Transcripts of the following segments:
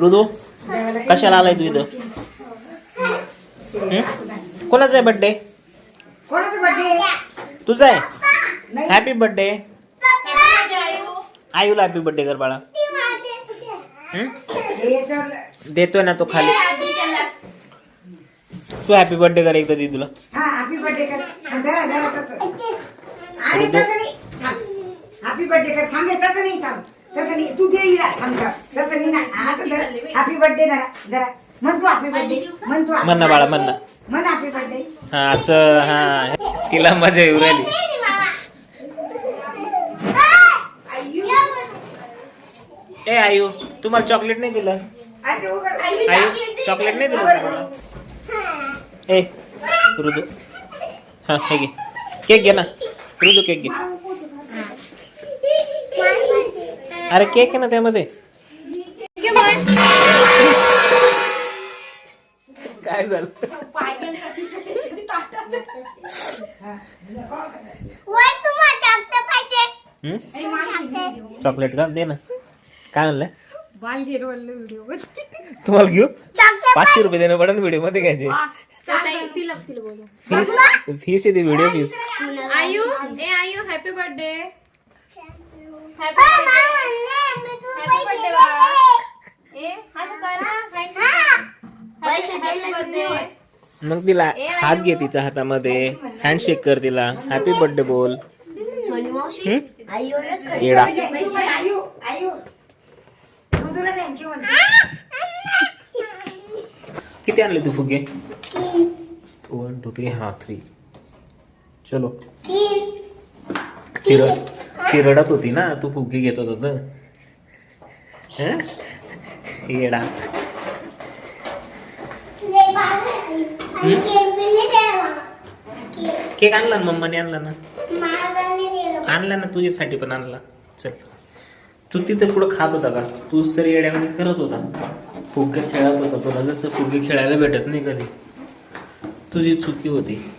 रुदू कशाला आलाय तू इथं? कोणाचा आहे बर्थडे तुझा आहे? हॅपी बर्थडे आयूला हॅपी बर्थडे कर बाळा? देतोय ना तो खाली. तू हॅपी बर्थडे कर एकदा दीदूला. हा हॅपी बर्थडे कर. थांब. तसं नाही थांब. तसं नाही. तू दे हिला थांब थांब. तसं नाही ना. आता धर हॅपी बर्थडे धरा धरा म्हण तू हॅपी बर्थडे म्हण तू म्हण ना बाळा, म्हण. ना. म्हण हॅपी बर्थडे हा असं हा. तिला मजा येऊ राहिली. ए आयू. तुम्हाला चॉकलेट नाही दिलं? आयू चॉकलेट नाही दिलं. तुम्हाला ए ऋतू हा हे घे. केक घे ना. ऋतू केक घे. अरे केक आहे ना त्यामध्ये? काय झालं? हं? चॉकलेट का? दे ना. काय म्हणलं? तुम्हाला घेऊ? पाचशे रुपये देणं पडेल व्हिडिओमध्ये घ्यायचे फीस फीस येते व्हिडिओ फीस आयु ए आयु हॅपी बर्थडे ए असं कर ना हॅपी बर्थडे मग तिला हात घे तिच्या हातामध्ये. हँडशेक कर तिला. हॅपी बर्थडे बोल. हं? येडा. आयु आयु मधुरा थँक्यू म्हण किती आणले तू फुगे? वन टू थ्री हा थ्री चलो. ती रड ती रडत होती ना तू फुगे घेत होता तर. येडा. केक आणला ना मम्माने आणला ना? आणला ना तुझ्यासाठी पण आणला. चल. तू तिथे पुढं खात होता का? तूच तरी येड्यामध्ये करत होता. फुगे खेळत होता तुला. जसं फुगे खेळायला भेटत नाही कधी. तुझी चुकी होती.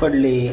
पडली.